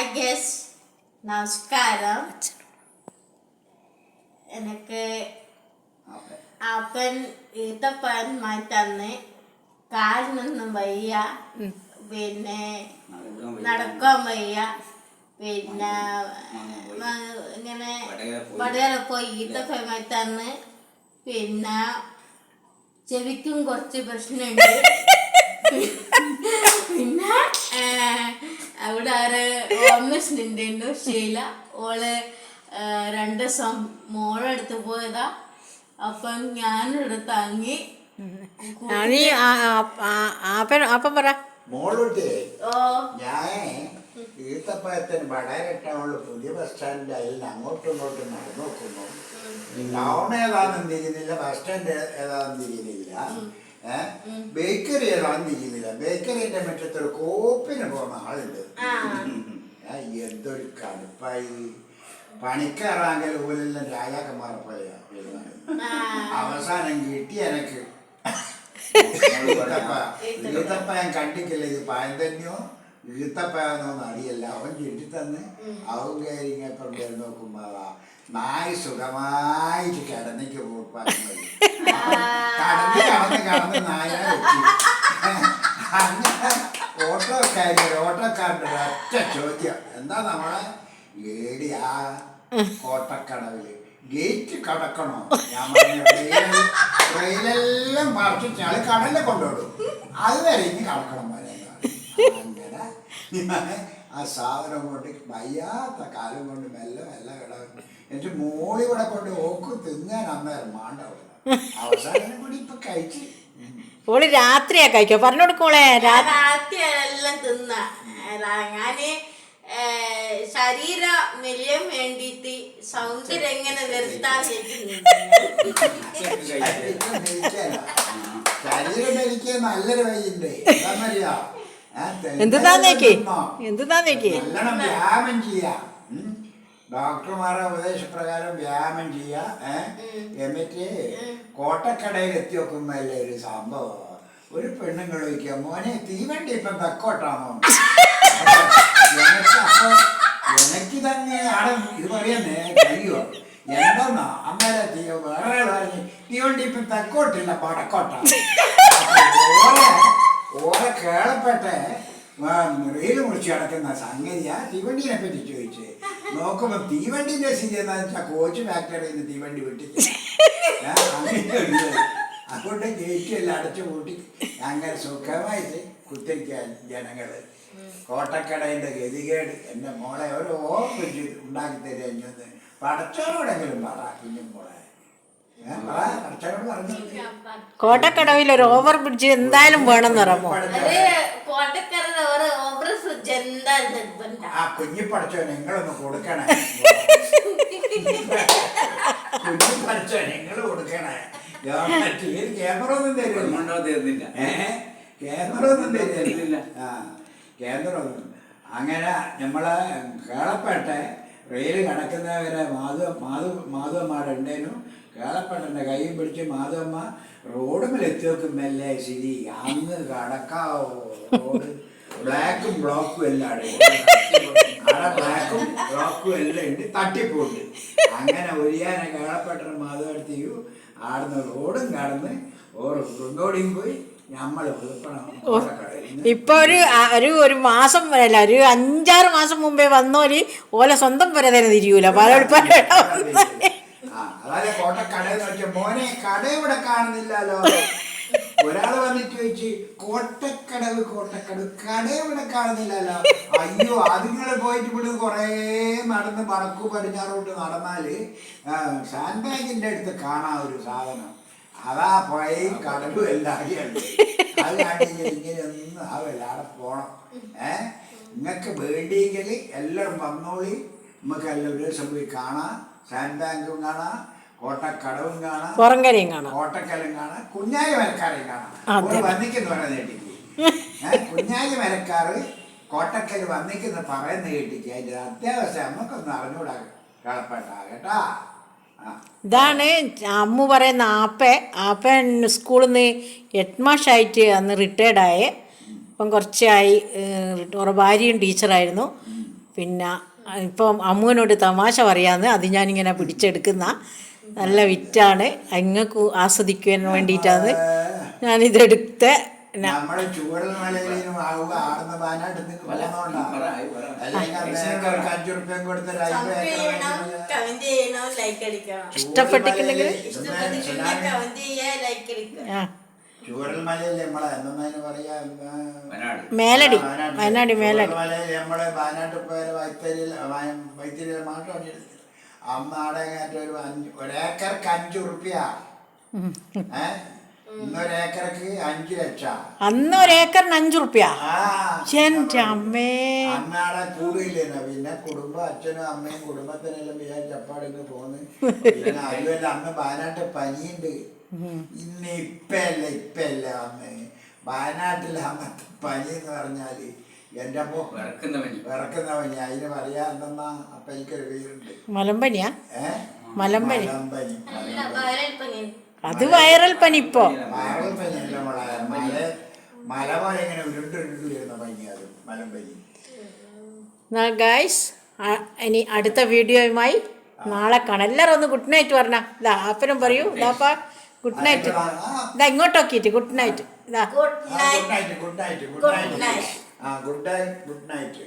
Hi guess നമസ്കാരം. എനിക്ക് അപ്പൻ ഈത്തപ്പൻ മാറ്റന്ന് കാലിനൊന്നും വയ്യ. പിന്നെ നടക്കാൻ വയ്യ. പിന്നെ ഇങ്ങനെ വടകര പോയി. ഈത്തപ്പൻ മാറ്റന്ന് പിന്നെ ചെവിക്കും കുറച്ച് പ്രശ്നമുണ്ട്. പിന്നെ അവിടെ ആര്? ഓമസ്നുണ്ടായിരുന്നു ഷീല ഓൾ രണ്ട് ദിവസം മോളെടുത്ത് പോയതാ. അപ്പം ഞാനിവിടെ താങ്ങി നീ ആപ്പൻ ആപ്പൻ പറ. മോളൂട്ടി ഓ. ഞാൻ ഈത്തപ്പഴത്തിന് വടകര ടൗണിൽ പുതിയ ബസ് സ്റ്റാൻഡിന്റെ അതിൽ അങ്ങോട്ടും ഇങ്ങോട്ടും നടന്നു നോക്കുന്നു. ടൗൺ ഏതാണെന്ന് തിരിയുന്നില്ല ബസ് സ്റ്റാൻഡ് ഏതാണെന്ന് തിരിയുന്നില്ല ബേക്കറി ഏതാണെന്ന് തിരിയുന്നില്ല ബേക്കറിന്റെ മുറ്റത്തൊരു കോപ്പിന് പോകുന്ന ആളുണ്ട്. എന്തൊരു കടുപ്പായി. പണിക്കാറാങ്കൽ പോലെല്ലാം രാജാക്കന്മാരെ പോലെയാ അവസാനം കിട്ടി എനക്ക്. ഈത്തപ്പ. ഈത്തപ്പ ഞാൻ കണ്ടിക്കില്ല ഇത് പായം തന്നെയോ? ഈത്തപ്പയാന്നോന്ന് അറിയില്ല. അവൻ ചുറ്റി തന്ന് അവൻ കയറി ഇങ്ങനെ നോക്കുമ്പോ അതാ നായ് സുഖമായിട്ട് കിടന്നിക്ക് പോകുന്നത് കടന്ന് കടന്ന് കടന്ന് നായ അങ്ങനെ ഓട്ടോക്കാരി ഓട്ടോക്കാരുടെ ഒറ്റ ചോദ്യം. എന്താ നമ്മളെ? ആ കോട്ടക്കടവിൽ ഗേറ്റ് കടക്കണോ? ഞാൻ പറഞ്ഞു "ട്രെയിനിൽ- ട്രെയിനെല്ലാം പറിച്ച് ഞങ്ങൾ കടലിൽ കൊണ്ടുവിടും. അതുവരെ ഇനി കടക്കണം പോലെ അങ്ങനെ. ആ സാധനം കൊണ്ട് വയ്യാത്ത കാലം കൊണ്ട് മെല്ലെ മെല്ലെ കിടക്കും എന്നിട്ട് മോളി ഇവിടെ കൊണ്ട് ഓക്ക് തിന്നാൻ അമ്മയാണ് മാണ്ടാവില്ല അവസാനം കൂടി ഇപ്പൊ കഴിച്ച്. ഓൾ രാത്രിയാ കഴിക്കോ? പറഞ്ഞു കൊടുക്കോളെ രാത്രിയെല്ലാം രാത്രി എല്ലാം തിന്ന. ഞാൻ ശരീര മെലിയാൻ വേണ്ടിയിട്ട് സൗന്ദര്യം എങ്ങനെ നിർത്താൻ ശരീരം മെലിക്കാൻ നല്ലൊരു വഴിയുണ്ട്. എന്താന്നറിയാ? നല്ലോണം വ്യായാമം. ഡോക്ടർമാരുടെ ഉപദേശപ്രകാരം വ്യായാമം ചെയ്യാ. ഏഹ് എന്നിട്ട് കോട്ടക്കടയിൽ എത്തി നോക്കുമ്പല്ലേ ഒരു സംഭവം. ഒരു പെണ്ണുങ്ങൾ ചോദിക്കുക മോനെ തീവണ്ടി ഇപ്പം തെക്കോട്ടാണോ? എനിക്ക് തന്നെ ആടെ ഇത് പറയുന്നേ കഴിയുമോ എന്താന്നാ അമ്മേരെ തീ വേറെ പറഞ്ഞു തീവണ്ടി ഇപ്പം തെക്കോട്ടില്ല വടക്കോട്ടാണ് ഓളെ കേളപ്പെട്ടെ റീൽ മുറിച്ച് കിടക്കുന്ന സംഗതിയാ തീവണ്ടിനെ പറ്റി ചോദിച്ച്. നോക്കുമ്പോ തീവണ്ടിന്റെ സ്ഥിതി എന്താന്ന് വെച്ചാൽ കോച്ച് ഫാക്ടറിയിൽ നിന്ന് തീവണ്ടി ഇത്. അതുകൊണ്ട് ഗേറ്റ് എല്ലാം അടച്ചു പൂട്ടി. അങ്ങനെ സുഖമായിട്ട് കുത്തിരിക്കാൻ ജനങ്ങൾ. കോട്ടക്കടയിന്റെ ഗതികേട്. എന്റെ മോളെ ഓർമ്മിച്ച് ഉണ്ടാക്കി തരുന്നത് പടച്ചോടെങ്കിലും പറ കുഞ്ഞു കോട്ടക്കടവിൽ ഒരു ഓവർ ബ്രിഡ്ജ് എന്തായാലും വേണം നിറമോ ആ കുഞ്ഞി പഠിച്ചോ നിങ്ങളൊന്ന് കൊടുക്കണേ. കുഞ്ഞി പഠിച്ചോ നിങ്ങൾ കൊടുക്കണേ. ഗവൺമെന്റ് ഈ ക്യാമറ ഒന്നും ക്യാമറ ഒന്നും തരുന്നില്ല. ആ ക്യാമറ ഒന്നും അങ്ങനെ നമ്മളെ കേളപ്പെട്ടെ റെയിൽ കടക്കുന്നവരെ മാധു മാധു മാധവന്മാരുണ്ടേനു. കേളപ്പെട്ടന്റെ കൈയും പിടിച്ച് മാധവമ്മ റോഡുമിൽ എത്തി നോക്കുമ്പല്ലേ ശരി അന്ന് കടക്കാവോ റോഡ് ബ്ലാക്കും ബ്ലോക്കും എല്ലാം അവിടെ ബ്ലാക്കും ബ്ലോക്കും എല്ലാം ഉണ്ട് തട്ടിപ്പോണ്ട് അങ്ങനെ ഒരിയാനെ കേളപ്പെട്ട മാധവ എടുത്തിയു ആടുന്ന് റോഡും കടന്ന് ഓരോ ഫ്രണ്ടോടിയും പോയി ഇപ്പൊ ഒരു ഒരു ഒരു മാസം അല്ല ഒരു അഞ്ചാറ് മാസം മുമ്പേ വന്നോൽ ഓല സ്വന്തം വരെ തന്നെ തിരിയൂല പലപ്പോഴും ആ കോട്ട കടയിൽ നോക്കിയ മോനെ കട ഇവിടെ കാണുന്നില്ലല്ലോ ഒരാൾ വന്നിട്ട് ചോദിച്ചു കോട്ടക്കടവ് കോട്ടക്കടവ് കട ഇവിടെ കാണുന്നില്ലല്ലോ അയ്യോ അതുങ്ങൾ പോയിട്ട് ഇവിടെ കുറേ നടന്ന് വടക്കു പടിഞ്ഞാറോട്ട് നടന്നാൽ സാൻഡ് ബാഗിന്റെ അടുത്ത് കാണാം ഒരു സാധനം. അതാ പോയി കടവ് എല്ലാം ഉണ്ട് അത് കണ്ടെങ്കിൽ ഇങ്ങനെ ഒന്നും ആവില്ല അവിടെ പോണം. ഏ? നിങ്ങൾക്ക് വേണ്ടിയെങ്കിൽ എല്ലാവരും വന്നോളി. നമുക്ക് എല്ലാം ഒരു ദിവസം പോയി കാണാം. സാൻഡ് ബാങ്കും കാണാം കോട്ടക്കടവും കാണാം പുറംകരയും കാണാം. കോട്ടക്കലും കാണാം കുഞ്ഞായി മരക്കാരെയും കാണാം. വന്നിക്കുന്ന പറയുന്ന കേട്ടിക്ക് കുഞ്ഞായി മരക്കാറ് കോട്ടക്കൽ വന്നിക്കുന്ന പറയുന്ന കേട്ടിക്ക് അതിന്റെ അത്യാവശ്യം നമുക്കൊന്ന് അറിഞ്ഞുകൂടാ കളപ്പെട്ട കേട്ടാ? ഇതാണ് അമ്മ പറയുന്ന ആപ്പ. ആപ്പൻ സ്കൂളിൽ നിന്ന് എട്ട് മാഷായിട്ട് അന്ന് റിട്ടയർഡായേ ഇപ്പം കുറച്ചായി ഒരു ഭാര്യയും ടീച്ചറായിരുന്നു പിന്നെ ഇപ്പം അമ്മുവിനോട് തമാശ പറയാന്ന് അത് ഞാനിങ്ങനെ പിടിച്ചെടുക്കുന്ന നല്ല വിറ്റാണ്. അങ്ങക്ക് ആസ്വദിക്കുവാൻ വേണ്ടിയിട്ടാണ് ഞാനിതെടുത്ത് ഇഷ്ടപ്പെട്ടിട്ടുണ്ടെങ്കിൽ ഇഷ്ടപ്പെട്ടിട്ടുണ്ടെങ്കിൽ കമന്റ് ചെയ്യുക ലൈക്ക് അടിക്കുക. ആ. ചൂടൽ മലയിൽ നമ്മളെ? പറയാ മേലടി. വയനാട്. മേലടി. മലയിൽ നമ്മൾ വയനാട്ടിൽ പോയ വൈത്തരിയിൽ മാത്രം മാറ്റം അമ്മ അവിടെ ഒരു അഞ്ച് ഒരേക്കർക്ക് അഞ്ചു റുപ്യ ഏ? ഇന്നൊരു ഏക്കർക്ക് അഞ്ചു ലക്ഷം. അന്ന് ഒരു ഏക്കറിന് അഞ്ചു റുപ്യ എന്റെ അമ്മേ. അന്നാടെ കൂടുകയില്ല പിന്നെ കുടുംബം അച്ഛനും അമ്മയും കുടുംബത്തിനെല്ലാം വിചാരിച്ച് അപ്പാടിങ്ങ് പോന്ന്. പിന്നെ അതുമല്ല അന്ന് വയനാട്ടിൽ പനിയുണ്ട്. ഇന്ന് ഇപ്പല്ല ഇപ്പല്ല അമ്മേ. വയനാട്ടിൽ അന്നത്തെ പനി എന്ന് പറഞ്ഞാൽ എന്റെ അപ്പോ വിറക്കുന്ന പനി. വിറക്കുന്ന പനി. അതിന് പറയാ എന്തെന്നാ അപ്പൊ എനിക്കൊരു പേരുണ്ട്. മലമ്പനിയാ? ഏ? മലമ്പനി. മലമ്പനി. അല്ല വൈറൽ പനി. അത് വൈറൽ പനി ഇപ്പോ. പനിയല്ല മോളെ. മല മല പോലെ ഇങ്ങനെ ഉരുണ്ട് ഉരുണ്ട് വരുന്ന പനി അത് മലമ്പനി. ഗായ്സ് ഇനി അടുത്ത വീഡിയോയുമായി നാളെ കാണാം. എല്ലാവരും ഒന്ന് ഗുഡ് നൈറ്റ് പറഞ്ഞ. ഇതാ അപ്പനും പറയൂ. ഇതാപ്പാ ഗുഡ് നൈറ്റ് ഇതാ ഇങ്ങോട്ട് നോക്കിയിട്ട് ഗുഡ് നൈറ്റ് ഇതാ good good night night good night good night ആ ഗുഡ് നൈറ്റ് ഗുഡ് നൈറ്റ്